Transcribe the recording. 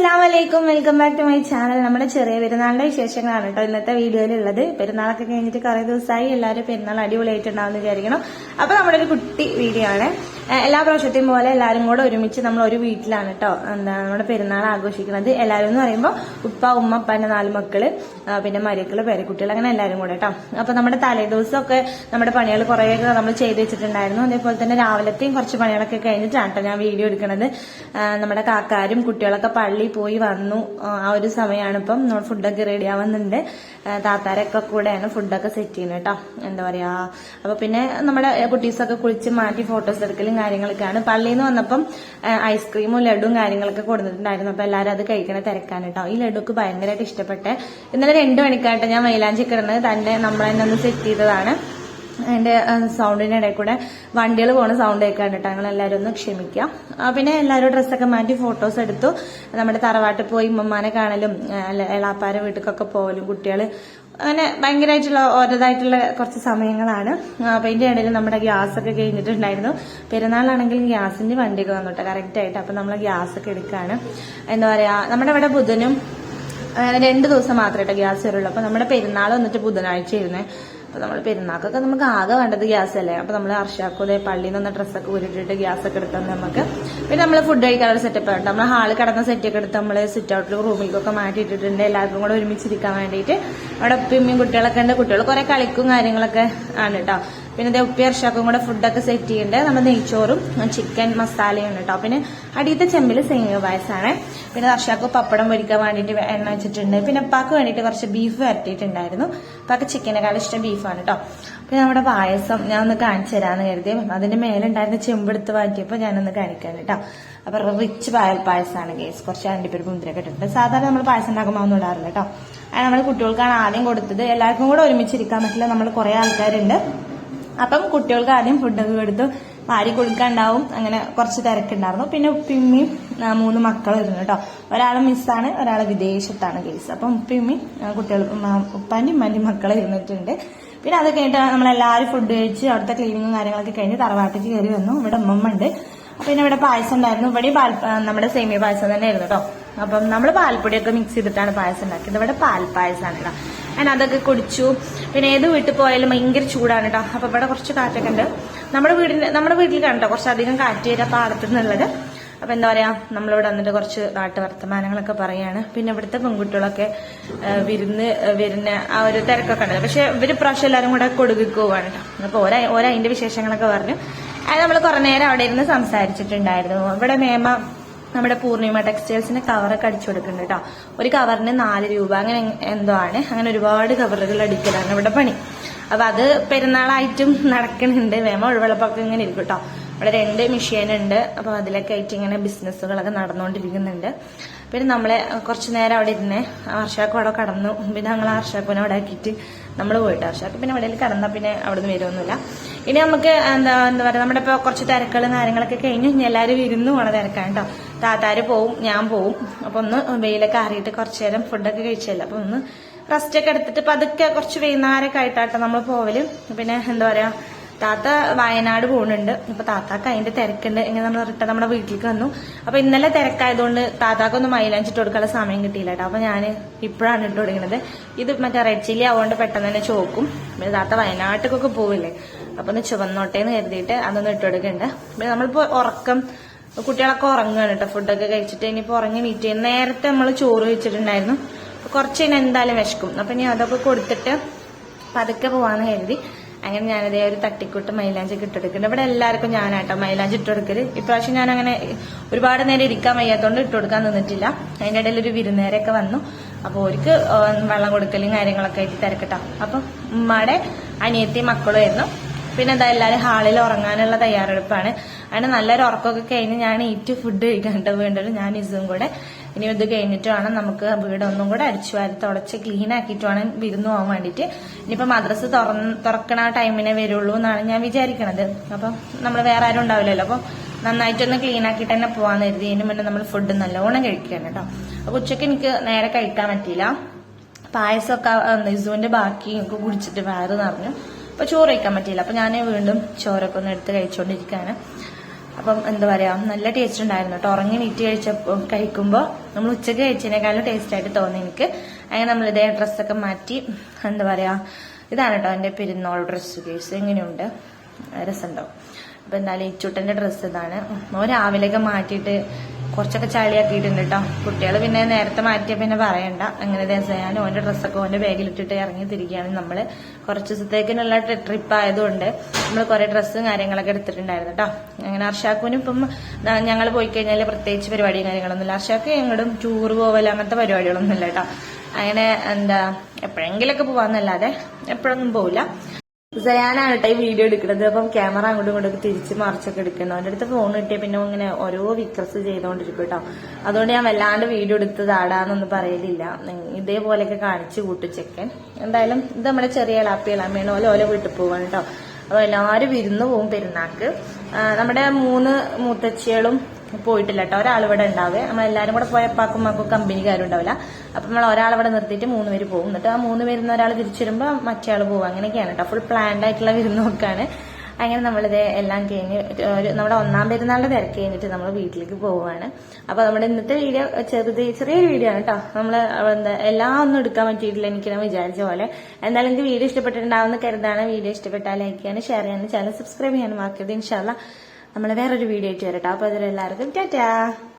അസ്സാം വലൈക്കും welcome back to my channel നമ്മുടെ ചെറിയ പെരുന്നാളിന്റെ വിശേഷങ്ങളാണ് കേട്ടോ ഇന്നത്തെ വീഡിയോയിലുള്ളത്. പെരുന്നാളൊക്കെ കഴിഞ്ഞിട്ട് കുറെ ദിവസമായി എല്ലാവരും പെരുന്നാൾ അടിപൊളിയായിട്ടുണ്ടാവും എന്ന് വിചാരിക്കണം അപ്പൊ നമ്മുടെ ഒരു കുട്ടി വീഡിയോ ആണ്. എല്ലാ പ്രാവശ്യത്തെയും പോലെ എല്ലാവരും കൂടെ ഒരുമിച്ച് നമ്മൾ ഒരു വീട്ടിലാണ് കേട്ടോ എന്താ നമ്മുടെ പെരുന്നാൾ ആഘോഷിക്കുന്നത്. എല്ലാവരും എന്ന് പറയുമ്പോൾ ഉപ്പ ഉമ്മ ഉപ്പാന്റെ നാല് മക്കൾ പിന്നെ മരിയക്കൾ പേരക്കുട്ടികൾ അങ്ങനെ എല്ലാവരും കൂടെ കേട്ടോ അപ്പൊ നമ്മുടെ തലേദിവസമൊക്കെ നമ്മുടെ പണികൾ കുറേയൊക്കെ നമ്മൾ ചെയ്ത് വെച്ചിട്ടുണ്ടായിരുന്നു. അതേപോലെ തന്നെ രാവിലത്തെയും കുറച്ച് പണികളൊക്കെ കഴിഞ്ഞിട്ടാണ് കേട്ടോ ഞാൻ വീഡിയോ എടുക്കുന്നത് നമ്മുടെ കാക്കാരും കുട്ടികളൊക്കെ പള്ളി പോയി വന്നു. ആ ഒരു സമയമാണ് ഇപ്പം. നമ്മൾ ഫുഡൊക്കെ റെഡി ആവുന്നുണ്ട്. താത്താരൊക്കെ കൂടെയാണ് ഫുഡൊക്കെ സെറ്റ് ചെയ്യുന്നത് കേട്ടോ. എന്താ പറയാ അപ്പൊ പിന്നെ നമ്മുടെ കുട്ടീസൊക്കെ കുളിച്ച് മാറ്റി ഫോട്ടോസ് എടുക്കലും കാര്യങ്ങളൊക്കെയാണ്. പള്ളിയിൽ നിന്ന് വന്നപ്പം ഐസ്ക്രീമും ലഡുവും കാര്യങ്ങളൊക്കെ കൊടുത്തിട്ടുണ്ടായിരുന്നു. അപ്പൊ എല്ലാവരും അത് കഴിക്കണ തിരക്കാണ് കേട്ടോ. ഈ ലഡുക്ക് ഭയങ്കരമായിട്ട് ഇഷ്ടപ്പെട്ടെ. ഇന്നലെ രണ്ടു മണിക്കായിട്ട് ഞാൻ മൈലാഞ്ചി കിടന്ന് തന്നെ നമ്മളെന്നെ ഒന്ന് സെറ്റ് ചെയ്തതാണ്. അതിന്റെ സൗണ്ടിന്റെ ഇടയിൽ കൂടെ വണ്ടികൾ പോണ സൗണ്ട് കേൾക്കാൻ കേട്ടോ. ഞങ്ങൾ എല്ലാവരും ഒന്ന് ക്ഷമിക്കാം. പിന്നെ എല്ലാവരും ഡ്രസ്സൊക്കെ മാറ്റി ഫോട്ടോസ് എടുത്തു. നമ്മുടെ തറവാട്ടിൽ പോയി ഉമ്മമാനെ കാണലും വീട്ടിലൊക്കെ എളാപ്പാരെ വീട്ടിലേക്കൊക്കെ പോകലും കുട്ടികൾ അങ്ങനെ ഭയങ്കരമായിട്ടുള്ള ഓരോതായിട്ടുള്ള കുറച്ച് സമയങ്ങളാണ്. അപ്പം ഇതിന്റെ ഇടയിൽ നമ്മുടെ ഗ്യാസ് ഒക്കെ കഴിഞ്ഞിട്ടുണ്ടായിരുന്നു. പെരുന്നാളാണെങ്കിലും ഗ്യാസിന്റെ വണ്ടിയൊക്കെ വന്നിട്ട് കറക്റ്റായിട്ട് അപ്പൊ നമ്മൾ ഗ്യാസ് ഒക്കെ എടുക്കുകയാണ് എന്താ പറയാ നമ്മുടെ ഇവിടെ ബുധനും രണ്ട് ദിവസം മാത്രമേ കേട്ടോ ഗ്യാസ് വരുള്ളൂ. അപ്പൊ നമ്മുടെ പെരുന്നാൾ വന്നിട്ട് ബുധനാഴ്ച ഇരുന്നേ അപ്പൊ നമ്മൾ പെരുന്നാക്കൊക്കെ നമുക്ക് ആകെ വേണ്ടത് ഗ്യാസ് അല്ലേ? അപ്പൊ നമ്മൾ അർഷാക്കോതെ പള്ളിയിൽ നിന്ന് ഡ്രസ്സൊക്കെ ഉരുട്ടിട്ട് ഗ്യാസ് ഒക്കെ എടുത്താൽ നമുക്ക് പിന്നെ നമ്മൾ ഫുഡ് കഴിക്കാനുള്ള സെറ്റപ്പ് ആയിട്ട് നമ്മൾ ഹാളിൽ കിടന്ന സെറ്റ് ഒക്കെ എടുത്ത് നമ്മൾ സിറ്റ് ഔട്ടിൽ റൂമിലേക്കൊക്കെ മാറ്റിയിട്ടിട്ടുണ്ട്. എല്ലാവർക്കും കൂടെ ഒരുമിച്ചിരിക്കാൻ വേണ്ടിയിട്ട്. അവിടെ ഉപ്പിമ്മയും കുട്ടികളൊക്കെ ഉണ്ട്. കുട്ടികൾ കുറെ കളിക്കും കാര്യങ്ങളൊക്കെ ആണ് കേട്ടോ പിന്നെ ദേ ഉപ്പി അർഷാക്കും കൂടെ ഫുഡൊക്കെ സെറ്റ് ചെയ്യേണ്ടത് നമ്മൾ നെയ്ച്ചോറും ചിക്കൻ മസാലയും കേട്ടോ പിന്നെ അടിയത്തെ ചെമ്പിൽ സേമിയ പായസമാണ് പിന്നെ അർഷാക്ക് പപ്പടം പൊരിക്കാൻ വേണ്ടിയിട്ട് എണ്ണ വെച്ചിട്ടുണ്ട്. പിന്നെ ഉപ്പാക്ക് വേണ്ടിയിട്ട് കുറച്ച് ബീഫ് വരട്ടിയിട്ടുണ്ടായിരുന്നു. ഉപ്പാക്ക് ചിക്കനെക്കാളും ഇഷ്ടം ബീഫാണ് കേട്ടോ പിന്നെ നമ്മുടെ പായസം ഞാൻ ഒന്ന് കാണിച്ചു തരാമെന്ന് കരുതി അതിന്റെ മേലുണ്ടായിരുന്ന ചെമ്പെടുത്ത് മാറ്റിയപ്പോൾ ഞാനൊന്ന് കാണിക്കാൻ കേട്ടോ അപ്പൊ റിച്ച് പായൽ പായസമാണ് കേസ് കുറച്ച് അണ്ടിപ്പരിപ്പ് മുന്തിരൊക്കെ ഇട്ടിട്ടുണ്ട്. സാധാരണ നമ്മൾ പായസം ഉണ്ടാക്കുമ്പോൾ ഒന്നും ഇടാറില്ല കേട്ടോ. അത് നമ്മൾ കുട്ടികൾക്കാണ് ആദ്യം കൊടുത്തത്. എല്ലാവർക്കും കൂടെ ഒരുമിച്ചിരിക്കാൻ പറ്റില്ല. നമ്മൾ കുറേ ആൾക്കാരുണ്ട്. അപ്പം കുട്ടികൾക്ക് ആദ്യം ഫുഡൊക്കെ കൊടുത്തു. വാരി കൊടുക്കാണ്ടാവും. അങ്ങനെ കുറച്ച് തിരക്കുണ്ടായിരുന്നു. പിന്നെ ഉപ്പിമ്മയും മൂന്ന് മക്കളും കേട്ടോ. ഒരാൾ മിസ്സാണ് ഒരാൾ വിദേശത്താണ് കേസ് അപ്പം ഉപ്പിമ്മയും കുട്ടികൾ ഉപ്പാന്റെയും ഉമ്മാന്റെയും മക്കളെ ഇരുന്നിട്ടുണ്ട്. പിന്നെ അത് കഴിഞ്ഞിട്ട് നമ്മളെല്ലാവരും ഫുഡ് കഴിച്ച് അവിടുത്തെ ക്ലീനിങ്ങും കാര്യങ്ങളൊക്കെ കഴിഞ്ഞ് തറവാട്ടിലേക്ക് കയറി വന്നു. ഇവിടെ ഉമ്മമ്മ ഉണ്ട്. പിന്നെ ഇവിടെ പായസം ഉണ്ടായിരുന്നു. ഇവിടെ പാൽ നമ്മുടെ സേമിയ പായസം തന്നെ ആയിരുന്നു കേട്ടോ അപ്പം നമ്മൾ പാൽപ്പൊടിയൊക്കെ മിക്സ് ചെയ്തിട്ടാണ് പായസം ഉണ്ടാക്കിയത്. ഇവിടെ പാൽ പായസമാണ് കേട്ടോ ഞാൻ അതൊക്കെ കുടിച്ചു. പിന്നെ ഏത് വീട്ടിൽ പോയാലും ഭയങ്കര ചൂടാണ് കേട്ടോ അപ്പം ഇവിടെ കുറച്ച് കാറ്റൊക്കെ ഉണ്ട്. നമ്മുടെ വീടിന്റെ നമ്മുടെ വീട്ടിൽ കണ്ടോ കുറച്ചധികം കാറ്റ് വരാ പാടത്തു നിന്നുള്ളത് അപ്പം എന്താ പറയുക നമ്മളിവിടെ വന്നിട്ട് കുറച്ച് നാട്ടു വർത്തമാനങ്ങളൊക്കെ പറയുകയാണ് പിന്നെ ഇവിടുത്തെ പെൺകുട്ടികളൊക്കെ വിരുന്ന് വരുന്ന ആ ഒരു തിരക്കൊക്കെ ഉണ്ടല്ലോ പക്ഷെ ഇവർ പ്രാവശ്യം എല്ലാവരും കൂടെ കൊടുക്കുകയാണ് കേട്ടോ അപ്പോൾ ഓരോ ഓരോ അതിന്റെ വിശേഷങ്ങളൊക്കെ പറഞ്ഞു. അത് നമ്മൾ കുറെ നേരം അവിടെ ഇരുന്ന് സംസാരിച്ചിട്ടുണ്ടായിരുന്നു. ഇവിടെ മേമ നമ്മുടെ പൂർണിമ ടെക്സ്റ്റൈൽസിന് കവറൊക്കെ അടിച്ചു കൊടുക്കുന്നുണ്ട് കേട്ടോ ഒരു കവറിന് നാല് രൂപ. അങ്ങനെ എന്തോ ആണ് അങ്ങനെ ഒരുപാട് കവറുകൾ അടിക്കലാണ് ഇവിടെ പണി. അപ്പൊ അത് പെരുന്നാളായിട്ടും നടക്കുന്നുണ്ട്. വേമ ഒഴിവെള്ളപ്പൊക്കെ ഇങ്ങനെ ഇരിക്കും കേട്ടോ ഇവിടെ രണ്ട് മെഷീൻ ഉണ്ട് അപ്പൊ അതിലൊക്കെ ആയിട്ട് ഇങ്ങനെ ബിസിനസ്സുകളൊക്കെ നടന്നുകൊണ്ടിരിക്കുന്നുണ്ട് പിന്നെ നമ്മളെ കുറച്ചു നേരം അവിടെ ഇരുന്ന് ആർഷാക്കോടെ കടന്നു പിന്നെ ഞങ്ങൾ ആർഷാക്കോനെ അവിടെ ആക്കിയിട്ട് നമ്മൾ പോയിട്ട് വർഷാക്ക് പിന്നെ ഇവിടെ കടന്നാൽ പിന്നെ അവിടെ നിന്ന് വരുമൊന്നുമില്ല ഇനി നമുക്ക് എന്താ എന്താ പറയുക നമ്മുടെ ഇപ്പോൾ കുറച്ച് തിരക്കുകളും കാര്യങ്ങളൊക്കെ കഴിഞ്ഞ് കഴിഞ്ഞാൽ എല്ലാവരും വിരുന്ന് പോണ തിരക്കാണ് കേട്ടോ താത്താര് പോവും ഞാൻ പോവും. അപ്പോൾ ഒന്ന് വെയിലൊക്കെ അറിയിട്ട് കുറച്ച് നേരം ഫുഡൊക്കെ കഴിച്ചല്ലോ. അപ്പോൾ ഒന്ന് റെസ്റ്റൊക്കെ എടുത്തിട്ട് പതുക്കെ കുറച്ച് വൈകുന്നേരമൊക്കെ ആയിട്ടാട്ടോ നമ്മൾ പോവൽ. പിന്നെ എന്താ പറയാ താത്ത വയനാട് പോകുന്നുണ്ട് അപ്പൊ താത്താക്ക് അതിന്റെ തിരക്കുണ്ട്. ഇങ്ങനെ നമ്മൾ റിട്ടേൺ നമ്മുടെ വീട്ടിലേക്ക് വന്നു. അപ്പൊ ഇന്നലെ തിരക്കായതുകൊണ്ട് താത്താക്കൊന്നും മൈലാഞ്ചിട്ട് കൊടുക്കാനുള്ള സമയം കിട്ടിയില്ല കേട്ടോ അപ്പൊ ഞാൻ ഇപ്പോഴാണ് ഇട്ട് കൊടുക്കുന്നത് ഇത് മറ്റേ റെഡ് ചില്ലി ആവുകൊണ്ട് പെട്ടെന്ന് തന്നെ ചോക്കും. പിന്നെ താത്ത വയനാട്ടിലേക്കൊക്കെ പോവില്ലേ? അപ്പൊ ഒന്ന് ചുവന്നോട്ടേ എന്ന് കരുതിയിട്ട് അതൊന്നും ഇട്ട് കൊടുക്കുന്നുണ്ട് പിന്നെ നമ്മളിപ്പോ ഉറക്കം കുട്ടികളൊക്കെ ഉറങ്ങുകയാണ് കേട്ടോ ഫുഡൊക്കെ കഴിച്ചിട്ട് ഇനിയിപ്പോ ഉറങ്ങി മീറ്റ് ചെയ്യും. നേരത്തെ നമ്മൾ ചോറ് വെച്ചിട്ടുണ്ടായിരുന്നു. കുറച്ച് കഴിഞ്ഞാൽ എന്തായാലും വിശക്കും. അപ്പൊ ഇനി അതൊക്കെ കൊടുത്തിട്ട് പതുക്കെ പോവാന്ന് കരുതി. അങ്ങനെ ഞാനതേ ഒരു തട്ടിക്കൂട്ട് മൈലാഞ്ചി ഇട്ടെടുക്കുന്നുണ്ട്. ഇവിടെ എല്ലാവർക്കും ഞാനാട്ടോ മൈലാഞ്ചി ഇട്ടുകൊടുക്കൽ. ഇപ്രാവശ്യം ഞാൻ അങ്ങനെ ഒരുപാട് നേരം ഇരിക്കാൻ വയ്യാത്തോണ്ട് ഇട്ടുകൊടുക്കാൻ നിന്നിട്ടില്ല. അതിന്റെ ഇടയിൽ ഒരു വിരുന്നേരൊക്കെ വന്നു. അപ്പോൾ അവർക്ക് വെള്ളം കൊടുക്കലും കാര്യങ്ങളൊക്കെ ആയിട്ട് തിരക്കട്ടോ. അപ്പൊ ഉമ്മയുടെ അനിയത്തി മക്കളുമായിരുന്നു പിന്നെ എന്താ എല്ലാവരും ഹാളിൽ ഉറങ്ങാനുള്ള തയ്യാറെടുപ്പാണ്. അങ്ങനെ നല്ലൊരു ഉറക്കമൊക്കെ കഴിഞ്ഞ് ഞാൻ ഈറ്റ് ഫുഡ് കഴിക്കാണ്ട് വീണ്ടും ഞാൻ ഇസും കൂടെ ഇനി ഇത് കഴിഞ്ഞിട്ട് വേണം നമുക്ക് വീടൊന്നും കൂടെ അടിച്ചു വാരി തുടച്ച് ക്ലീൻ ആക്കിയിട്ട് വേണം വിരുന്ന് പോകാൻ വേണ്ടിയിട്ട്. ഇനിയിപ്പോൾ മദ്രസ് തുറന്ന് തുറക്കണ ടൈമിനെ വരുള്ളൂ എന്നാണ് ഞാൻ വിചാരിക്കണത്. അപ്പം നമ്മൾ വേറെ ആരും ഉണ്ടാവില്ലല്ലോ. അപ്പം നന്നായിട്ടൊന്ന് ക്ലീൻ ആക്കിയിട്ട് തന്നെ പോകാന്ന് കരുതി. ഇതിന് മുന്നേ നമ്മൾ ഫുഡ് നല്ലോണം കഴിക്കുകയാണ് കേട്ടോ. അപ്പോൾ ഉച്ചയ്ക്ക് എനിക്ക് നേരെ കഴിക്കാൻ പറ്റിയില്ല. പായസമൊക്കെ ഇസുവിന്റെ ബാക്കി എനിക്ക് കുടിച്ചിട്ട് വയറ് നിറഞ്ഞു. അപ്പൊ ചോറ് കഴിക്കാൻ പറ്റിയില്ല. അപ്പൊ ഞാൻ വീണ്ടും ചോറൊക്കെ ഒന്ന് എടുത്ത് കഴിച്ചുകൊണ്ടിരിക്കുകയാണ് അപ്പം എന്താ പറയാ നല്ല ടേസ്റ്റ് ഉണ്ടായിരുന്നു കേട്ടോ ഉറങ്ങി നീറ്റ് കഴിച്ചപ്പോൾ കഴിക്കുമ്പോൾ നമ്മൾ ഉച്ചയ്ക്ക് കഴിച്ചതിനേക്കാളും ടേസ്റ്റ് ആയിട്ട് തോന്നി എനിക്ക്. അങ്ങനെ നമ്മൾ ഇതേ ഡ്രസ്സൊക്കെ മാറ്റി എന്താ പറയാ ഇതാണ് കേട്ടോ എന്റെ പെരുന്നാൾ ഡ്രസ്സ് കേസ് എങ്ങനെയുണ്ട്? രസമുണ്ടാവും അപ്പൊ എന്തായാലും ചുട്ടന്റെ ഡ്രസ്സ് ഇതാണ്. ഓ രാവിലെയൊക്കെ മാറ്റിയിട്ട് കുറച്ചൊക്കെ ചളിയാക്കിയിട്ടുണ്ട് കേട്ടോ കുട്ടികൾ പിന്നെ നേരത്തെ മാറ്റിയ പിന്നെ പറയണ്ട. അങ്ങനെ ഞാൻ ഓന്റെ ഡ്രസ്സൊക്കെ ഓന്റെ ബാഗിലിട്ടിട്ട് ഇറങ്ങി തിരിക്കുകയാണ് നമ്മൾ കുറച്ച് ദിവസത്തേക്കിനുള്ള ട്രിപ്പ് ആയതുകൊണ്ട് നമ്മൾ കുറെ ഡ്രസ്സും കാര്യങ്ങളൊക്കെ എടുത്തിട്ടുണ്ടായിരുന്നു കേട്ടോ അങ്ങനെ അർഷാക്കുവിനും ഇപ്പം ഞങ്ങൾ പോയി കഴിഞ്ഞാൽ പ്രത്യേകിച്ച് പരിപാടിയും കാര്യങ്ങളൊന്നുമില്ല. അർഷാക്ക് എങ്ങോട്ടും ടൂർ പോവല്ല അങ്ങനത്തെ പരിപാടികളൊന്നും ഇല്ല കേട്ടോ അങ്ങനെ എന്താ എപ്പോഴെങ്കിലൊക്കെ പോവാന്നല്ലാതെ എപ്പോഴൊന്നും പോവില്ല. സയാനാണ് ഈ വീഡിയോ എടുക്കുന്നത്. അപ്പം ക്യാമറ അങ്ങോട്ടും ഇങ്ങോട്ടും തിരിച്ച് മറിച്ചൊക്കെ എടുക്കുന്നു. അവന്റെ അടുത്ത് ഫോൺ കിട്ടിയ പിന്നെ ഇങ്ങനെ ഓരോ വിക്രസ് ചെയ്തോണ്ടിരിക്കും കേട്ടോ. അതുകൊണ്ട് ഞാൻ വല്ലാണ്ട് വീഡിയോ എടുത്തത് ആടാന്നൊന്നും പറയലില്ല. ഇതേപോലെയൊക്കെ കാണിച്ചു കൂട്ടു ചെക്കൻ എന്തായാലും ഇത് നമ്മുടെ ചെറിയ ഇളാപ്പി ഇളാമ്മയാണ്. ഓല ഓല വീട്ടിൽ പോവാണ് കേട്ടോ. അപ്പൊ എല്ലാവരും വിരുന്ന് പോവും പെരുന്നാക്ക് നമ്മുടെ മൂന്ന് മൂത്തച്ചികളും പോയിട്ടില്ല കേട്ടോ ഒരാൾ ഇവിടെ ഉണ്ടാവുക എല്ലാവരും കൂടെ പോയ അപ്പാക്കും മക്കും കമ്പനിക്കാരും ഉണ്ടാവില്ല അപ്പൊ നമ്മൾ ഒരാൾ ഇവിടെ നിർത്തിയിട്ട് മൂന്ന് പേര് പോകും. എന്നിട്ട് ആ മൂന്ന് പേരുന്ന ഒരാൾ തിരിച്ചു വരുമ്പോൾ മറ്റേ ആൾ പോകും. അങ്ങനെയൊക്കെയാണ് കേട്ടോ ഫുൾ പ്ലാൻഡ് ആയിട്ടുള്ള വിരുന്നൊക്കെയാണ് അങ്ങനെ നമ്മളിത് എല്ലാം കഴിഞ്ഞ് നമ്മുടെ ഒന്നാം പെരുന്നാളിന്റെ തിരക്ക് കഴിഞ്ഞിട്ട് നമ്മൾ വീട്ടിലേക്ക് പോവുകയാണ് അപ്പൊ നമ്മുടെ ഇന്നത്തെ വീഡിയോ ചെറുത് ചെറിയൊരു വീഡിയോ ആണ് കേട്ടോ നമ്മൾ എന്താ എല്ലാം ഒന്നും എടുക്കാൻ പറ്റിയിട്ടില്ല എനിക്ക് ഞാൻ വിചാരിച്ച പോലെ. എന്തായാലും എനിക്ക് വീഡിയോ ഇഷ്ടപ്പെട്ടിട്ടുണ്ടാവുന്ന കരുതാണ്. വീഡിയോ ഇഷ്ടപ്പെട്ടാൽ ലൈക്ക് ചെയ്യാനും ഷെയർ ചെയ്യാനും ചാനൽ സബ്സ്ക്രൈബ് ചെയ്യാനും മറക്കരുത്. ഇൻഷാല്ല നമ്മൾ വേറൊരു വീഡിയോ ആയിട്ട് വരട്ടോ. അപ്പോൾ അതിലെല്ലാവർക്കും ടാറ്റാ.